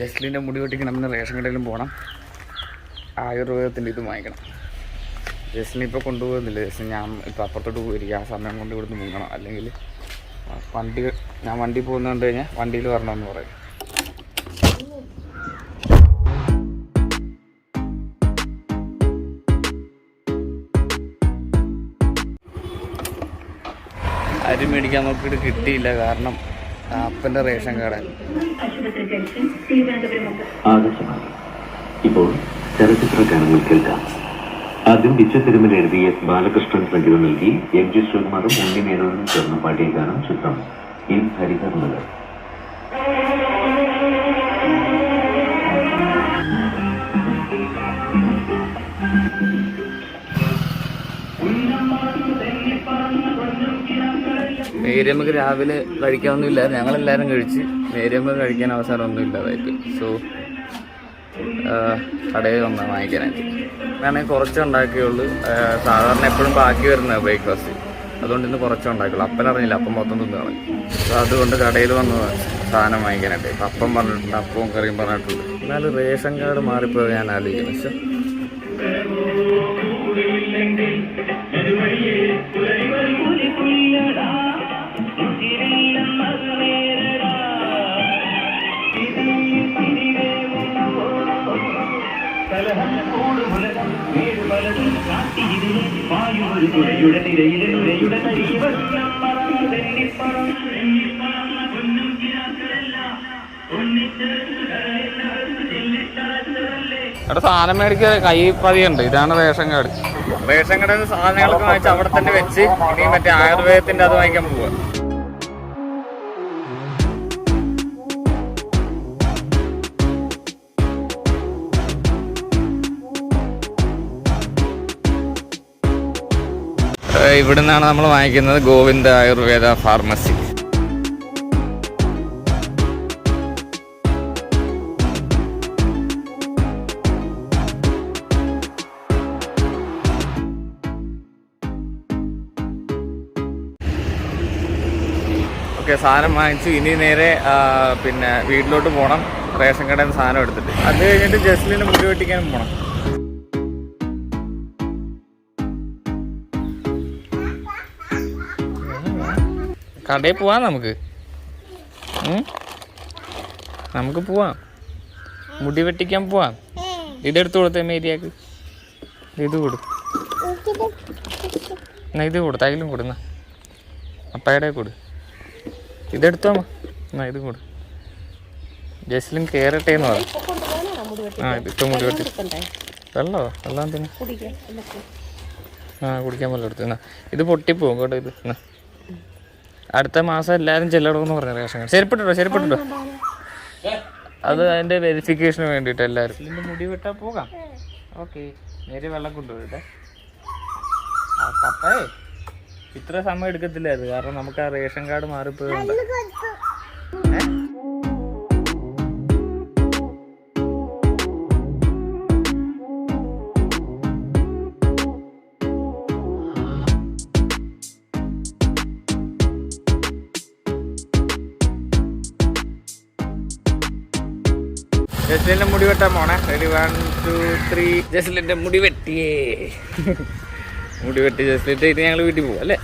ജസ്ലിന്റെ മുടി വെട്ടിക്കണം എന്ന് റേഷൻ കടയിലും പോകണം. ആയുർവേദത്തിന്റെ ഇത് വാങ്ങിക്കണം. ജസ്ലിനെ ഇപ്പോൾ കൊണ്ടുപോകുന്നില്ല. ജസ്ലിൻ ഞാൻ ഇപ്പോൾ അപ്പുറത്തോട്ട് പോയിരിക്കും. ആ സമയം കൊണ്ട് ഇവിടുന്ന് മുങ്ങണം. അല്ലെങ്കിൽ വണ്ടി ഞാൻ വണ്ടി പോകുന്ന കഴിഞ്ഞാൽ വണ്ടിയിൽ വരണമെന്ന് പറയും. അരി മേടിക്കാൻ നോക്കിയിട്ട് കിട്ടിയില്ല കാരണം അപ്പന്റെ റേഷൻ കാർഡ്. ഇപ്പോൾ ചലച്ചിത്ര കേൾക്കാം. ആദ്യം വിശ്വതിരുമൽ എഴുതി എസ് ബാലകൃഷ്ണൻ സംഗീതം നൽകി എം ജി ശ്രീകുമാറും ഉണ്ണി മേനോനും ചേർന്ന് പാടിയ ഗാനം ചിത്രം ഇൻ ഹരിഹർമലർ മേരിയമ്മക്ക് രാവിലെ കഴിക്കാനൊന്നുമില്ല. ഞങ്ങളെല്ലാവരും കഴിച്ച് മേരിയമ്മ കഴിക്കാൻ അവസരമൊന്നും ഇല്ലാതായിട്ട് സോ കടയിൽ വന്നാൽ വാങ്ങിക്കാനായിട്ട്. വേണമെങ്കിൽ കുറച്ച് ഉണ്ടാക്കിയുള്ളൂ സാധാരണ എപ്പോഴും ബാക്കി വരുന്ന ബ്രേക്ക്ഫാസ്റ്റ് അതുകൊണ്ട് ഇന്ന് കുറച്ച് ഉണ്ടാക്കുള്ളൂ അപ്പം അറിഞ്ഞില്ല. അപ്പം മൊത്തം തിന്നു കളഞ്ഞു. അപ്പോൾ അതുകൊണ്ട് കടയിൽ വന്ന് സാധനം വാങ്ങിക്കാനായിട്ട്. അപ്പം പറഞ്ഞിട്ടുണ്ട്. അപ്പവും കറിയും പറഞ്ഞിട്ടുണ്ട്. എന്നാലും റേഷൻ കാർഡ് മാറിപ്പോയി ഞാൻ ആലോചിക്കുന്നത് പക്ഷേ അവിടെ സാധനം മേടിക്ക. കൈ പതിയുണ്ട്. ഇതാണ് റേഷൻ കാർഡ്. റേഷൻ കടയിൽ സാധനങ്ങളൊക്കെ വാങ്ങിച്ച് അവിടെ തന്നെ വെച്ച് ഇനി മറ്റേ ആയുർവേദത്തിന്റെ അത് വാങ്ങിക്കാൻ പോവുക ഇവിടെ നിന്നാണ് നമ്മൾ വാങ്ങിക്കുന്നത് ഗോവിന്ദ ആയുർവേദ ഫാർമസി. ഓക്കെ സാധനം വാങ്ങിച്ചു. ഇനി നേരെ പിന്നെ വീട്ടിലോട്ട് പോകണം റേഷൻ കടയിൽ നിന്ന് സാധനം എടുത്തിട്ട്. അത് കഴിഞ്ഞിട്ട് ജസ്ലിന് മുടി വെട്ടിക്കാനും പോകണം കടയിൽ പോവാം നമുക്ക്. നമുക്ക് പോവാം. മുടി വെട്ടിക്കാൻ പോവാം. ഇതെടുത്ത് കൊടുത്തേ മേരിയാക്ക്. ഇത് കൊടു. എന്നാ ഇത് കൊടു. തൈലും കൊടുന്ന അപ്പയുടെ കൊടു. ഇതെടുത്തോ. എന്നാ ഇത് കൊടു. ജസ്ലിൻ കേറട്ടെ എന്ന് പറ. ആ ഇത് ഇപ്പം മുടി വെട്ടി. വെള്ളോ? വെള്ളം തന്നെ ആ കുടിക്കാൻ പോലെ എടുത്തു. എന്നാ ഇത് പൊട്ടിപ്പോവും കേട്ടോ ഇത്. എന്നാ. അടുത്ത മാസം എല്ലാവരും ചെല്ലണമെന്ന് പറഞ്ഞു റേഷൻ കാർഡ്. ചെരുപ്പിട്ടോ ചെരുപ്പിട്ടോ അത് അതിന്റെ വെരിഫിക്കേഷന് വേണ്ടിയിട്ട് എല്ലാവരും മുടി വിട്ടാ പോകാം. ഓക്കെ നേരെ വെള്ളം കൊണ്ടുപോയിട്ടെ പപ്പേ ഇത്ര സമയം എടുക്കത്തില്ല അത് കാരണം നമുക്ക് ആ റേഷൻ കാർഡ് മാറിപ്പോയുണ്ട് ജസ്ലിന്റെ മുടി വെട്ടാൻ പോണേ. റെഡി വൺ ടു ത്രീ ജസ്ലിന്റെ മുടി വെട്ടിയേ മുടി വെട്ടി ജസ്ലിന്റെ ഇത് ഞങ്ങൾ വീട്ടിൽ പോകും അല്ലേ?